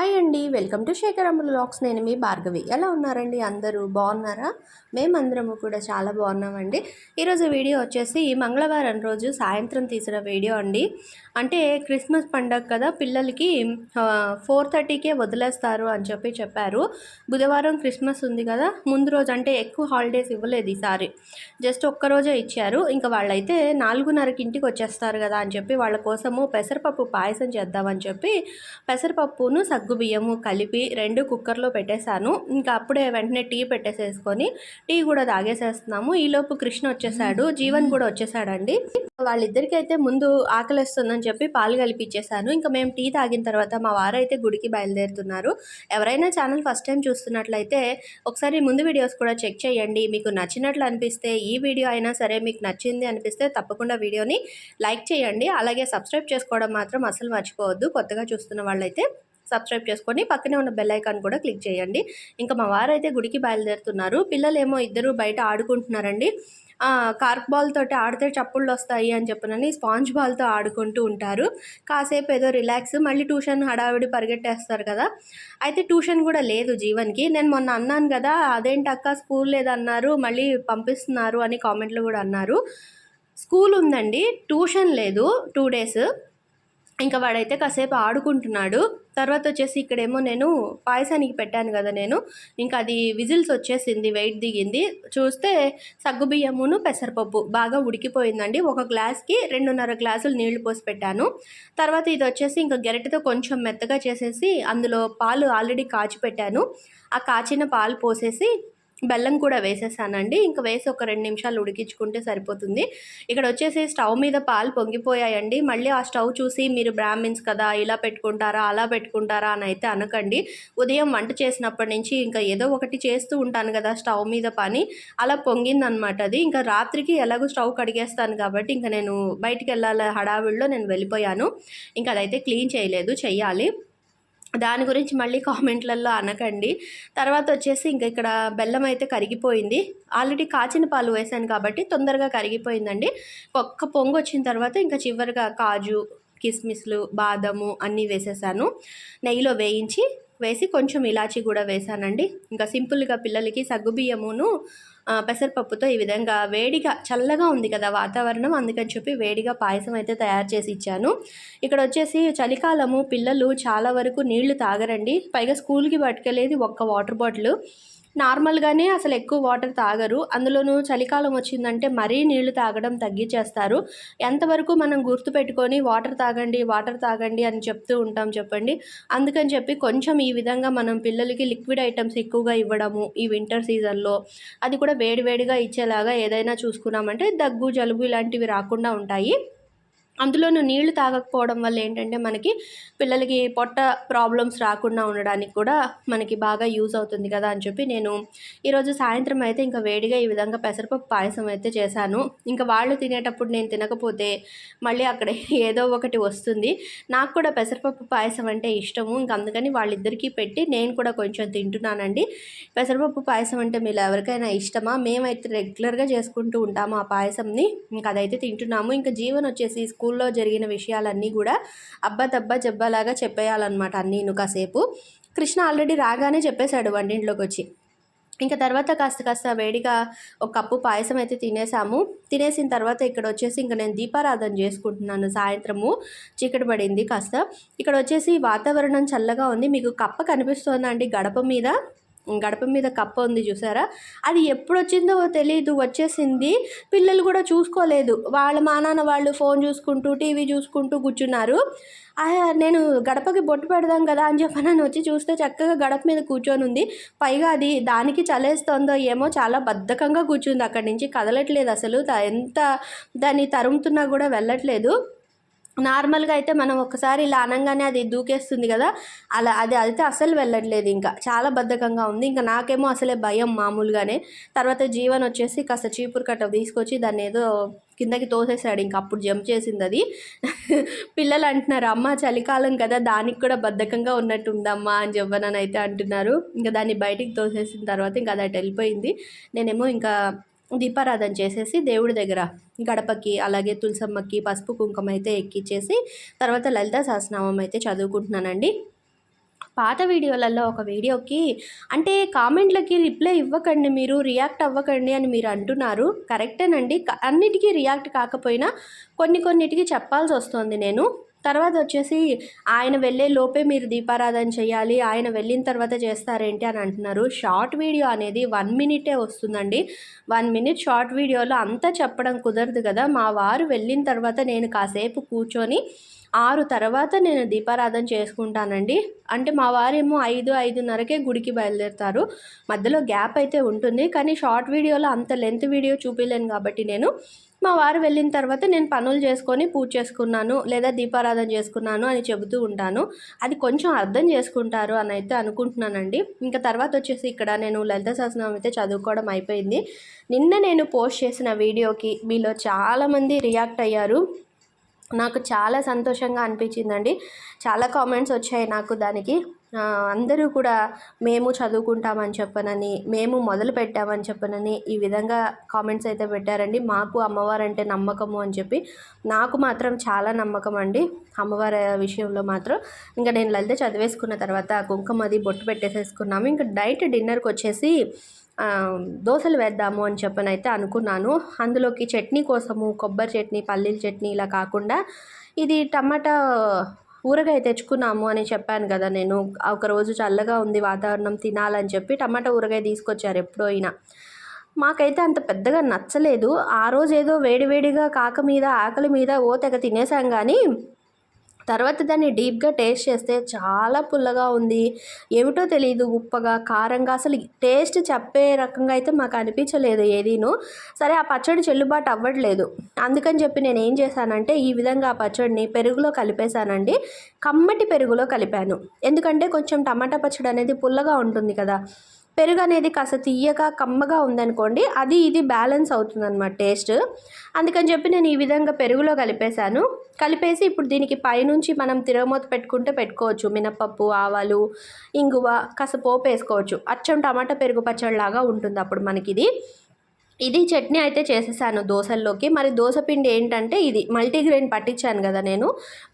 Hi అండి. Welcome to Shekaramma blogs. నేను మీ భార్గవి. ఎలా ఉన్నారండి? అందరూ బాగున్నారా? మేమందరము కూడా చాలా బాగున్నామండి. ఈరోజు వీడియో వచ్చేసి మంగళవారం రోజు సాయంత్రం తీసిన వీడియో అండి. అంటే క్రిస్మస్ పండగ కదా పిల్లలకి ఫోర్ థర్టీకే వదిలేస్తారు అని చెప్పి చెప్పారు. బుధవారం క్రిస్మస్ ఉంది కదా ముందు రోజు అంటే ఎక్కువ హాలిడేస్ ఇవ్వలేదు ఈసారి. జస్ట్ ఒక్కరోజే ఇచ్చారు. ఇంకా వాళ్ళైతే నాలుగున్నరకి ఇంటికి వచ్చేస్తారు కదా అని చెప్పి వాళ్ళ కోసము పెసరపప్పు పాయసం చేద్దామని చెప్పి పెసరపప్పును సగ్గు బియ్యము కలిపి రెండు కుక్కర్లో పెట్టేశాను. ఇంకా అప్పుడే వెంటనే టీ పెట్టేసేసుకొని టీ కూడా తాగేసేస్తున్నాము. ఈలోపు కృష్ణ వచ్చేసాడు. జీవన్ కూడా వచ్చేసాడండి. వాళ్ళిద్దరికి అయితే ముందు ఆకలిస్తుందని చెప్పి పాలు కలిపి ఇచ్చేసాను ఇంకా మేము టీ తాగిన తర్వాత మా వారైతే గుడికి బయలుదేరుతున్నారు. ఎవరైనా ఛానల్ ఫస్ట్ టైం చూస్తున్నట్లయితే ఒకసారి ముందు వీడియోస్ కూడా చెక్ చేయండి. మీకు నచ్చినట్లు అనిపిస్తే ఈ వీడియో అయినా సరే మీకు నచ్చింది అనిపిస్తే తప్పకుండా వీడియోని లైక్ చేయండి. అలాగే సబ్స్క్రైబ్ చేసుకోవడం మాత్రం అసలు మర్చిపోవద్దు. కొత్తగా చూస్తున్న వాళ్ళైతే సబ్స్క్రైబ్ చేసుకొని పక్కనే ఉన్న బెల్ ఐకాన్ కూడా క్లిక్ చేయండి. ఇంకా మా వారైతే గుడికి బయలుదేరుతున్నారు. పిల్లలేమో ఇద్దరు బయట ఆడుకుంటున్నారండి. కార్క్ బాల్ తోటి ఆడితే చప్పుళ్ళు వస్తాయి అని చెప్పనని స్పాంజ్ బాల్తో ఆడుకుంటూ ఉంటారు. కాసేపు ఏదో రిలాక్స్ మళ్ళీ ట్యూషన్ హడావిడి పరిగెట్టేస్తారు కదా. అయితే ట్యూషన్ కూడా లేదు జీవన్కి. నేను మొన్న అన్నాను కదా అదేంటి అక్క స్కూల్ లేదన్నారు మళ్ళీ పంపిస్తున్నారు అని కామెంట్లు కూడా అన్నారు. స్కూల్ ఉందండి ట్యూషన్ లేదు టూ డేస్ ఇంకా వాడైతే కాసేపు ఆడుకుంటున్నాడు. తర్వాత వచ్చేసి ఇక్కడేమో నేను పాయసానికి పెట్టాను కదా నేను. ఇంకా అది విజిల్స్ వచ్చేసింది వెయిట్ దిగింది. చూస్తే సగ్గుబియ్యమును పెసరపప్పు బాగా ఉడికిపోయిందండి. ఒక గ్లాస్కి రెండున్నర గ్లాసులు నీళ్ళు పోసి పెట్టాను. తర్వాత ఇది వచ్చేసి ఇంకా గెరటితో కొంచెం మెత్తగా చేసేసి అందులో పాలు ఆల్రెడీ కాచి పెట్టాను. ఆ కాచిన పాలు పోసేసి బెల్లం కూడా వేసేసానండి. ఇంకా వేసి ఒక రెండు నిమిషాలు ఉడికించుకుంటే సరిపోతుంది. ఇక్కడ వచ్చేసి స్టవ్ మీద పాలు పొంగిపోయాయండి. మళ్ళీ ఆ స్టవ్ చూసి మీరు బ్రాహ్మిన్స్ కదా ఇలా పెట్టుకుంటారా అలా పెట్టుకుంటారా అని అయితే అనకండి. ఉదయం వంట చేసినప్పటి నుంచి ఇంకా ఏదో ఒకటి చేస్తూ ఉంటాను కదా స్టవ్ మీద పని. అలా పొంగిందనమాట అది. ఇంకా రాత్రికి ఎలాగో స్టవ్ కడిగేస్తాను కాబట్టి ఇంకా నేను బయటికి వెళ్ళాలి హడావిడిలో నేను వెళ్ళిపోయాను. ఇంకా అదైతే క్లీన్ చేయలేదు చెయ్యాలి. దాని గురించి మళ్ళీ కామెంట్లలో అనకండి. తర్వాత వచ్చేసి ఇంకా ఇక్కడ బెల్లం అయితే కరిగిపోయింది. ఆల్రెడీ కాచిన పాలు వేసాను కాబట్టి తొందరగా కరిగిపోయిందండి. ఒక్క పొంగు వచ్చిన తర్వాత ఇంకా చివరిగా కాజు కిస్మిస్లు బాదము అన్నీ వేసేసాను. నెయ్యిలో వేయించి వేసి కొంచెం ఇలాచి కూడా వేసానండి. ఇంకా సింపుల్గా పిల్లలకి సగ్గుబియ్యమును పెసరపప్పుతో ఈ విధంగా వేడిగా చల్లగా ఉంది కదా వాతావరణం అందుకని చెప్పి వేడిగా పాయసం అయితే తయారు చేసి ఇచ్చాను. ఇక్కడ వచ్చేసి చలికాలము పిల్లలు చాలా వరకు నీళ్ళు తాగరండి. పైగా స్కూల్కి పట్టుకెళ్ళేది ఒక్క వాటర్ బాటిల్. నార్మల్గానే అసలు ఎక్కువ వాటర్ తాగరు. అందులోనూ చలికాలం వచ్చిందంటే మరీ నీళ్ళు తాగడం తగ్గించేస్తారు. ఎంతవరకు మనం గుర్తుపెట్టుకొని వాటర్ తాగండి వాటర్ తాగండి అని చెప్తూ ఉంటాం చెప్పండి. అందుకని చెప్పి కొంచెం ఈ విధంగా మనం పిల్లలకి లిక్విడ్ ఐటమ్స్ ఎక్కువగా ఇవ్వడము ఈ వింటర్ సీజన్లో అది కూడా వేడివేడిగా ఇచ్చేలాగా ఏదైనా చూసుకున్నామంటే దగ్గు జలుబు ఇలాంటివి రాకుండా ఉంటాయి. అందులోనూ నీళ్ళు తాగకపోవడం వల్ల ఏంటంటే మనకి పిల్లలకి పొట్ట ప్రాబ్లమ్స్ రాకుండా ఉండడానికి కూడా మనకి బాగా యూజ్ అవుతుంది కదా అని చెప్పి నేను ఈరోజు సాయంత్రం అయితే ఇంకా వేడిగా ఈ విధంగా పెసరపప్పు పాయసం అయితే చేశాను. ఇంకా వాళ్ళు తినేటప్పుడు నేను తినకపోతే మళ్ళీ అక్కడ ఏదో ఒకటి వస్తుంది. నాకు కూడా పెసరపప్పు పాయసం అంటే ఇష్టము. ఇంక అందుకని వాళ్ళిద్దరికీ పెట్టి నేను కూడా కొంచెం తింటున్నానండి. పెసరపప్పు పాయసం అంటే మీరు ఎవరికైనా ఇష్టమా? మేమైతే రెగ్యులర్గా చేసుకుంటూ ఉంటాము ఆ పాయసంని. ఇంకా అదైతే తింటున్నాము. ఇంకా జీవన్ వచ్చేసి స్కూల్ స్కూల్లో జరిగిన విషయాలన్నీ కూడా అబ్బా దబ్బా జబ్బాలాగా చెప్పేయాలన్నమాట అన్నీను కాసేపు. కృష్ణ ఆల్రెడీ రాగానే చెప్పేశాడు వంటింట్లోకి వచ్చి ఇంకా తర్వాత కాస్త కాస్త వేడిగా ఒక కప్పు పాయసం అయితే తినేసాము తినేసిన తర్వాత ఇక్కడ వచ్చేసి ఇంకా నేను దీపారాధన చేసుకుంటున్నాను. సాయంత్రము చీకటి పడింది కాస్త. ఇక్కడ వచ్చేసి వాతావరణం చల్లగా ఉంది. మీకు కప్ప కనిపిస్తుందండి గడప మీద? గడప మీద కప్ప ఉంది చూసారా? అది ఎప్పుడు వచ్చిందో తెలియదు వచ్చేసింది. పిల్లలు కూడా చూసుకోలేదు. వాళ్ళ మా నాన్న వాళ్ళు ఫోన్ చూసుకుంటూ టీవీ చూసుకుంటూ కూర్చున్నారు. నేను గడపకి బొట్టు పెడదాం కదా అని చెప్పి నన్ను వచ్చి చూస్తే చక్కగా గడప మీద కూర్చొని ఉంది. పైగా అది దానికి చలేస్తుందో ఏమో చాలా బద్ధకంగా కూర్చుంది. అక్కడి నుంచి కదలట్లేదు అసలు. ఎంత దాన్ని తరుముతున్నా కూడా వెళ్ళట్లేదు. నార్మల్గా అయితే మనం ఒకసారి ఇలా అనగానే అది దూకేస్తుంది కదా అలా అది అయితే అసలు వెళ్ళట్లేదు ఇంకా. చాలా బద్ధకంగా ఉంది. ఇంకా నాకేమో అసలే భయం మామూలుగానే. తర్వాత జీవన్ వచ్చేసి కాస్త చీపురు కట్ట తీసుకొచ్చి దాన్ని ఏదో కిందకి తోసేసాడు. ఇంకా అప్పుడు జంప్ చేసింది అది. పిల్లలు అంటున్నారు అమ్మ చలికాలం కదా దానికి కూడా బద్ధకంగా ఉన్నట్టు ఉందమ్మా అని చెప్పనని అయితే అంటున్నారు. ఇంకా దాన్ని బయటికి తోసేసిన తర్వాత ఇంకా అది అటు వెళ్ళిపోయింది. నేనేమో ఇంకా దీపారాధన చేసేసి దేవుడి దగ్గర గడపకి అలాగే తులసమ్మకి పసుపు కుంకుమ అయితే ఎక్కిచ్చేసి తర్వాత లలిత సహస్రనామం అయితే చదువుకుంటున్నానండి. పాత వీడియోలలో ఒక వీడియోకి అంటే కామెంట్లకి రిప్లై ఇవ్వకండి మీరు రియాక్ట్ అవ్వకండి అని మీరు అంటున్నారు. కరెక్టేనండి. అన్నిటికీ రియాక్ట్ కాకపోయినా కొన్ని కొన్నిటికి చెప్పాల్సి వస్తుంది నేను. తర్వాత వచ్చేసి ఆయన వెళ్ళే లోపే మీరు దీపారాధన చేయాలి ఆయన వెళ్ళిన తర్వాత చేస్తారేంటి అని అంటున్నారు. షార్ట్ వీడియో అనేది వన్ మినిటే వస్తుందండి. వన్ మినిట్ షార్ట్ వీడియోలో అంతా చెప్పడం కుదరదు కదా. మా వారు వెళ్ళిన తర్వాత నేను కాసేపు కూర్చొని ఆరు తర్వాత నేను దీపారాధన చేసుకుంటానండి. అంటే మా వారేమో ఐదు ఐదున్నరకే గుడికి బయలుదేరుతారు. మధ్యలో గ్యాప్ అయితే ఉంటుంది. కానీ షార్ట్ వీడియోలో అంత లెంత్ వీడియో చూపించలేను కాబట్టి నేను. మా వారు వెళ్ళిన తర్వాత నేను పనులు చేసుకొని పూజ చేసుకున్నాను లేదా దీపారాధన చేసుకున్నాను అని చెబుతూ ఉంటాను. అది కొంచెం అర్థం చేసుకుంటారు అని అయితే అనుకుంటున్నానండి. ఇంకా తర్వాత వచ్చేసి ఇక్కడ నేను లలిత శాసనం అయితే చదువుకోవడం అయిపోయింది. నిన్న నేను పోస్ట్ చేసిన వీడియోకి మీలో చాలామంది రియాక్ట్ అయ్యారు. నాకు చాలా సంతోషంగా అనిపించిందండి. చాలా కామెంట్స్ వచ్చాయి నాకు దానికి. అందరూ కూడా మేము చదువుకుంటామని చెప్పనని మేము మొదలు పెట్టామని చెప్పనని ఈ విధంగా కామెంట్స్ అయితే పెట్టారండి. మాకు అమ్మవారు అంటే నమ్మకము అని చెప్పి నాకు మాత్రం చాలా నమ్మకం అండి. అమ్మవారి విషయంలో మాత్రం. ఇంకా నేను లలిత చదివేసుకున్న తర్వాత కుంకుమది బొట్టు పెట్టేసేసుకున్నాము. ఇంకా డైట్ డిన్నర్కి వచ్చేసి దోశలు వేద్దాము అని చెప్పని అయితే అనుకున్నాను. అందులోకి చట్నీ కోసము కొబ్బరి చట్నీ పల్లీల చట్నీ ఇలా కాకుండా ఇది టమాటా ఊరగాయ తెచ్చుకున్నాము అని చెప్పాను కదా నేను. ఒకరోజు చల్లగా ఉంది వాతావరణం తినాలని చెప్పి టమాటా ఊరగాయ తీసుకొచ్చారు ఎప్పుడో అయినా. మాకైతే అంత పెద్దగా నచ్చలేదు. ఆ రోజు ఏదో వేడివేడిగా కాక మీద ఆకలి మీద ఓ తెగ తినేసాం కానీ తర్వాత దాన్ని డీప్గా టేస్ట్ చేస్తే చాలా పుల్లగా ఉంది. ఏమిటో తెలియదు ఉప్పగా కారంగా. అసలు టేస్ట్ చెప్పే రకంగా అయితే మాకు అనిపించలేదు ఏదీను. సరే ఆ పచ్చడి చెల్లుబాటు అవ్వట్లేదు. అందుకని చెప్పి నేను ఏం చేశానంటే ఈ విధంగా ఆ పచ్చడిని పెరుగులో కలిపేశానండి. కమ్మటి పెరుగులో కలిపాను. ఎందుకంటే కొంచెం టమాటా పచ్చడి అనేది పుల్లగా ఉంటుంది కదా. పెరుగు అనేది కాస్త తీయగా కమ్మగా ఉందనుకోండి అది ఇది బ్యాలెన్స్ అవుతుందన్నమాట టేస్ట్. అందుకని చెప్పి నేను ఈ విధంగా పెరుగులో కలిపేశాను. కలిపేసి ఇప్పుడు దీనికి పైనుంచి మనం తిరగమూత పెట్టుకుంటే పెట్టుకోవచ్చు. మినపప్పు ఆవాలు ఇంగువ కాస్త పోపు వేసుకోవచ్చు. అచ్చం టమాటా పెరుగు పచ్చడిలాగా ఉంటుంది అప్పుడు మనకి ఇది ఇది చట్నీ అయితే చేసేసాను దోశల్లోకి. మరి దోశ పిండి ఏంటంటే ఇది మల్టీగ్రెయిన్ పట్టించాను కదా నేను.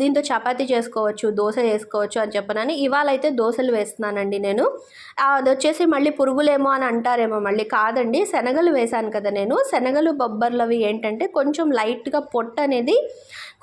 దీంతో చపాతీ చేసుకోవచ్చు దోశ వేసుకోవచ్చు అని చెప్పనని ఇవాళ అయితే దోశలు వేస్తున్నానండి నేను. అది వచ్చేసి మళ్ళీ పురుగులేమో అని అంటారేమో మళ్ళీ కాదండి. శనగలు వేశాను కదా నేను. శనగలు బొబ్బర్లు అవి ఏంటంటే కొంచెం లైట్గా పొట్ట అనేది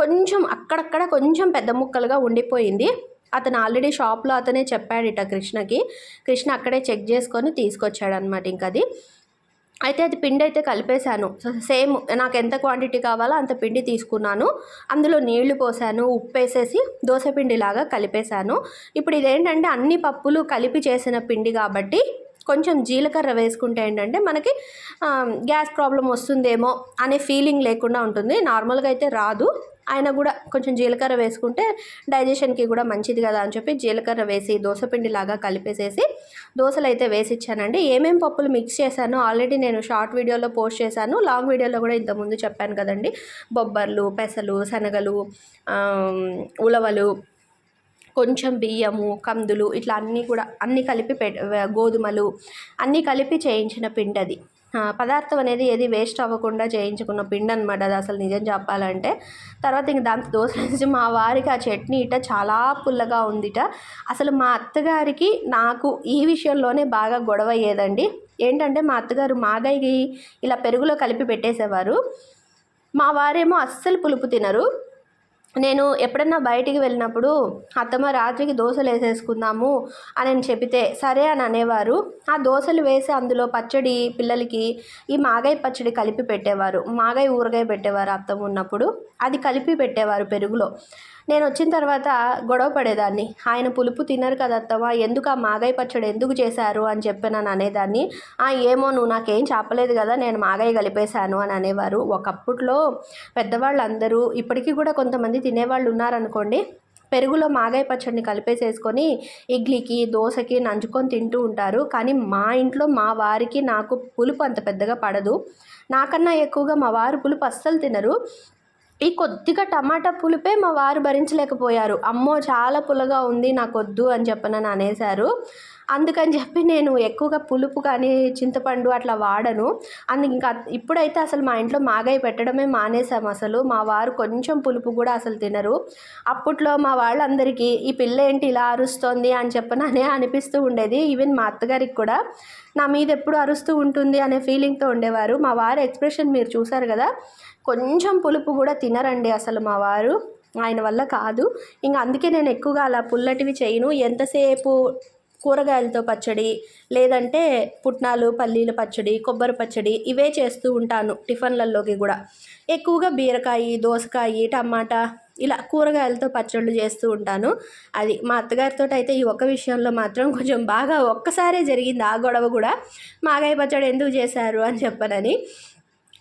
కొంచెం అక్కడక్కడ కొంచెం పెద్ద ముక్కలుగా ఉండిపోయింది. అతను ఆల్రెడీ షాప్లో అతనే చెప్పాడిట కృష్ణకి. కృష్ణ అక్కడే చెక్ చేసుకొని తీసుకొచ్చాడనమాట ఇంక అది అయితే అది పిండి అయితే కలిపేశాను. సేమ్ నాకు ఎంత క్వాంటిటీ కావాలో అంత పిండి తీసుకున్నాను. అందులో నీళ్ళు పోసాను ఉప్పు వేసేసి దోశ పిండిలాగా కలిపేశాను. ఇప్పుడు ఇదేంటంటే అన్ని పప్పులు కలిపి చేసిన పిండి కాబట్టి కొంచెం జీలకర్ర వేసుకుంటే ఏంటంటే మనకి గ్యాస్ ప్రాబ్లం వస్తుందేమో అనే ఫీలింగ్ లేకుండా ఉంటుంది. నార్మల్గా అయితే రాదు. ఆయన కూడా కొంచెం జీలకర్ర వేసుకుంటే డైజెషన్కి కూడా మంచిది కదా అని చెప్పి జీలకర్ర వేసి దోశపిండి లాగా కలిపేసేసి దోశలు అయితే వేసి ఇచ్చానండి ఏమేం పప్పులు మిక్స్ చేశానో ఆల్రెడీ నేను షార్ట్ వీడియోలో పోస్ట్ చేశాను. లాంగ్ వీడియోలో కూడా ఇంతకుముందు చెప్పాను కదండి. బొబ్బర్లు పెసలు శనగలు ఉలవలు కొంచెం బియ్యము కందులు ఇట్లా అన్నీ కూడా అన్నీ కలిపి పె గోధుమలు అన్నీ కలిపి చేయించిన పిండి అది పదార్థం అనేది ఏది వేస్ట్ అవ్వకుండా చేయించుకున్న పిండి అనమాట అది అసలు నిజం చెప్పాలంటే. తర్వాత ఇంక దాంతో దోశ వేసి మా వారికి ఆ చట్నీ ఇట చాలా పుల్లగా ఉందిట. అసలు మా అత్తగారికి నాకు ఈ విషయంలోనే బాగా గొడవ అయ్యేదండి. ఏంటంటే మా అత్తగారు మాగాయికి ఇలా పెరుగులో కలిపి పెట్టేసేవారు. మా వారేమో అస్సలు పులుపు తినరు. నేను ఎప్పుడన్నా బయటికి వెళ్ళినప్పుడు అత్తమ్మ రాత్రికి దోశలు వేసేసుకుందాము అని నేను చెబితే సరే అని అనేవారు. ఆ దోశలు వేసి అందులో పచ్చడి పిల్లలకి ఈ మాగాయ పచ్చడి కలిపి పెట్టేవారు. మాగాయ ఊరగాయ పెట్టేవారు అత్తమ్మ ఉన్నప్పుడు. అది కలిపి పెట్టేవారు పెరుగులో. నేను వచ్చిన తర్వాత గొడవ పడేదాన్ని. ఆయన పులుపు తినరు కదా అత్తమ్మ ఎందుకు ఆ మాగాయ పచ్చడి ఎందుకు చేశారు అని చెప్పి నన్ను అనేదాన్ని. "ఆ, ఏమో నువ్వు నాకేం చెప్పలేదు కదా నేను మాగాయ కలిపేశాను అని అనేవారు. ఒకప్పట్లో పెద్దవాళ్ళందరూ ఇప్పటికీ కూడా కొంతమంది తినేవాళ్ళు ఉన్నారనుకోండి పెరుగులో మాగాయ పచ్చడిని కలిపేసేసుకొని ఇడ్లీకి దోశకి నంచుకొని తింటూ ఉంటారు. కానీ మా ఇంట్లో మా వారికి నాకు పులుపు అంత పెద్దగా పడదు. నాకన్నా ఎక్కువగా మా వారు పులుపు అస్సలు తినరు. ఈ కొద్దిగా టమాటా పులుపే మా వారు భరించలేకపోయారు. అమ్మో చాలా పుల్లగా ఉంది నాకు వద్దు అని చెప్పనని అనేశారు. అందుకని చెప్పి నేను ఎక్కువగా పులుపు కానీ చింతపండు అట్లా వాడను. అందు ఇంకా ఇప్పుడైతే అసలు మా ఇంట్లో మాగాయ పెట్టడమే మానేసాం అసలు. మా వారు కొంచెం పులుపు కూడా అసలు తినరు. అప్పట్లో మా వాళ్ళందరికీ ఈ పిల్ల ఏంటి ఇలా అరుస్తోంది? అని చెప్పననే అనిపిస్తూ ఉండేది. ఈవెన్ మా అత్తగారికి కూడా నా మీద ఎప్పుడు అరుస్తూ ఉంటుంది? అనే ఫీలింగ్తో ఉండేవారు. మా వారి ఎక్స్ప్రెషన్ మీరు చూసారు కదా కొంచెం పులుపు కూడా తినరండి అసలు మా వారు. ఆయన వల్ల కాదు. ఇంకా అందుకే నేను ఎక్కువగా అలా పుల్లటివి చేయను. ఎంతసేపు కూరగాయలతో పచ్చడి లేదంటే పుట్నాలు పల్లీల పచ్చడి కొబ్బరి పచ్చడి ఇవే చేస్తూ ఉంటాను టిఫిన్లలోకి కూడా. ఎక్కువగా బీరకాయ దోసకాయ టమాటా ఇలా కూరగాయలతో పచ్చళ్ళు చేస్తూ ఉంటాను. అది మా అత్తగారితో అయితే ఈ ఒక్క విషయంలో మాత్రం కొంచెం బాగా ఒక్కసారే జరిగింది ఆ గొడవ కూడా. మాగాయ పచ్చడి ఎందుకు చేశారు అని చెప్పనని.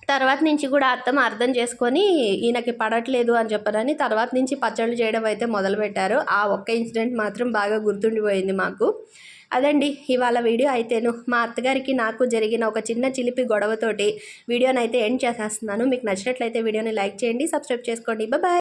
తర్వాత నుంచి కూడా అత్తమ్మ అర్థం చేసుకొని ఈయనకి పడట్లేదు అని చెప్పనని తర్వాత నుంచి పచ్చళ్ళు చేయడం అయితే మొదలుపెట్టారు. ఆ ఒక్క ఇన్సిడెంట్ మాత్రం బాగా గుర్తుండిపోయింది మాకు. అదండి ఇవాళ వీడియో అయితేను. మా అత్తగారికి నాకు జరిగిన ఒక చిన్న చిలిపి గొడవతోటి వీడియోనైతే ఎండ్ చేసేస్తున్నాను. మీకు నచ్చినట్లయితే వీడియోని లైక్ చేయండి సబ్స్క్రైబ్ చేసుకోండి. బాయ్.